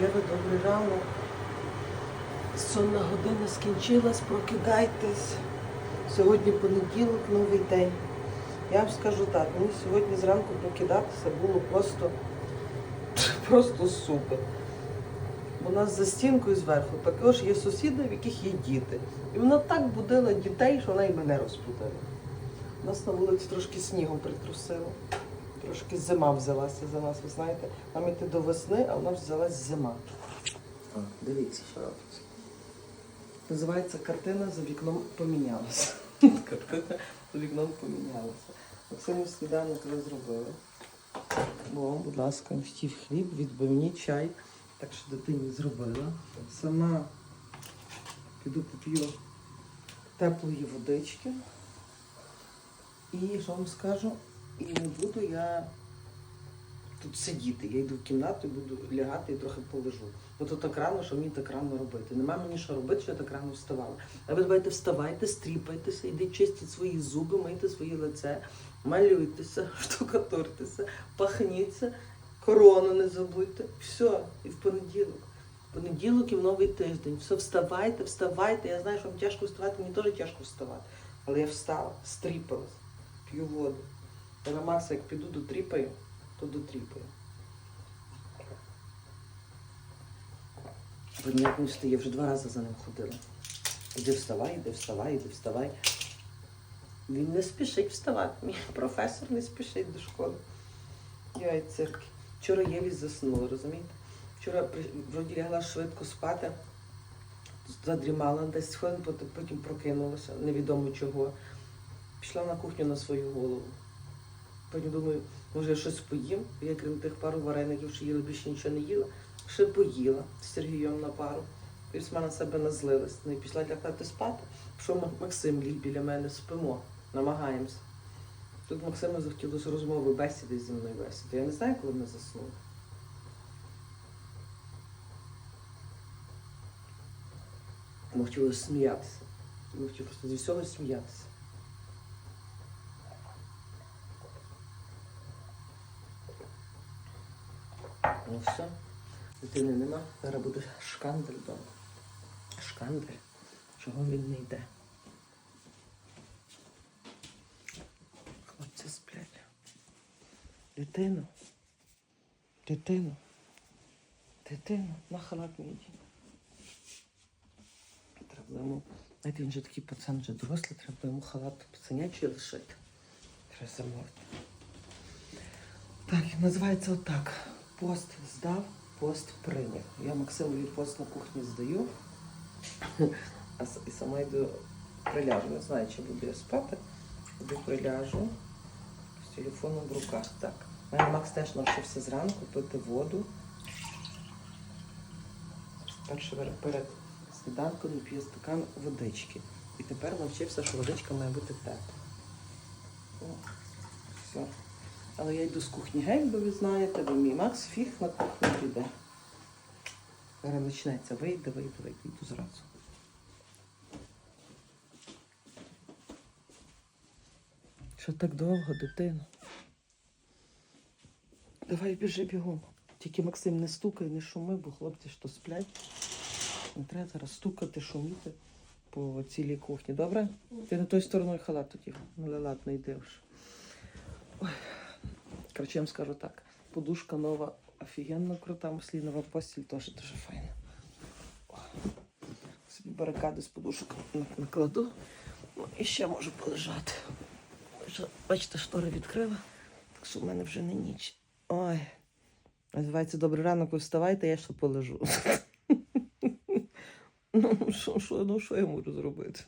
королеви, добрий ранок. Сонна година скінчилась, прокидайтесь. Сьогодні понеділок, новий день. Я вам скажу так, мені сьогодні зранку прокидатися було просто, просто супер. У нас за стінкою зверху також є сусіди, в яких є діти. І вона так будила дітей, що вона і мене розбудила. Нас на вулиці трошки снігом притрусило. Трошки зима взялася за нас, ви знаєте. Нам йти до весни, а в нас взялась зима. О, дивіться, що робиться. Називається картина за вікном помінялася. Картина за вікном помінялася. Максиму сніданок ви зробили. Бо, будь ласка, втів хліб, відбивні чай. Так що дитині зробила. Сама піду поп'ю теплої водички. І що вам скажу? І не буду я тут сидіти. Я йду в кімнату буду лягати і трохи полежу. Бо то так рано, що мені так рано робити. Нема мені що робити, що я так рано вставала. А ви давайте вставайте, стріпайтеся, йдіть чистіть свої зуби, мийте своє лице, малюйтеся, штукатуртеся, пахніться, корону не забудьте. Все, і в понеділок. Понеділок і в новий тиждень. Все, вставайте, вставайте. Я знаю, що вам тяжко вставати, мені теж тяжко вставати. Але я встала, стріпалась, п'ю воду. Я на Макса, як піду дотріпаю, то дотріпаю. Він ніяк не встає, вже два рази за ним ходила. Іди вставай, іди вставай, іди вставай. Він не спішить вставати. Мій професор не спішить до школи. Яй цирки. Вчора Єві заснула, розумієте? Вчора вроді лягла швидко спати, задрімала десь хвилин, потім прокинулася, невідомо чого. Пішла на кухню на свою голову. Потім думаю, може я щось поїм. Я крім тих пару вареників, що їла, більше нічого не їла. Ще поїла з Сергієм на пару. І сама на себе назлилась. Ну і пішла лягати спати. Пішов Максим ліг біля мене, спимо, намагаємося. Тут Максиму захотілося розмови, бесіди зі мною бесіди. Я не знаю, коли ми заснули. Йому хотілося сміятися. Йому хотілося просто зі всього сміятися. Ну все, дитини нема. Зараз буде шкандель вдома. Шкандель. Чого він не йде? Хлопці сплять. Дитину. Дитину. Дитину. На халат не йди. Треба йому. Знаєте, він же такий пацан вже дорослий, треба йому халат пацанячий лишити. Треба замовити. Так, називається отак. Пост здав, пост прийняв. Я Максимові пост на кухні здаю, а сама йду приляжу. Не знаю, чи буду я спати. Йду приляжу з телефоном в руках. Так. У мене Макс теж навчився зранку пити воду. Перше перед- сніданком п'є стакан водички. І тепер навчився, що водичка має бути тепла. Все. Але я йду з кухні геть, бо ви знаєте, бо мій Макс фіг на кухню піде. Зараз почнеться, вийде, вийде, вийде, йду зразу. Що так довго, дитино? Давай біжи бігом. Тільки Максим не стукай, не шуми, бо хлопці то сплять. Не треба зараз стукати, шуміти по цілій кухні, добре? Ти на той стороною халат тоді. Ну, ладно, йди вже. Короче, скажу так. Подушка нова, офігенно крута, маслінова постіль теж дуже файна. Собі барикади з подушок накладу. Ну, і ще можу полежати. Бачите, штори відкрила, так що в мене вже не ніч. Ой. Називається добрий ранок, ви вставайте, я ще полежу. Ну, ну, що я можу зробити?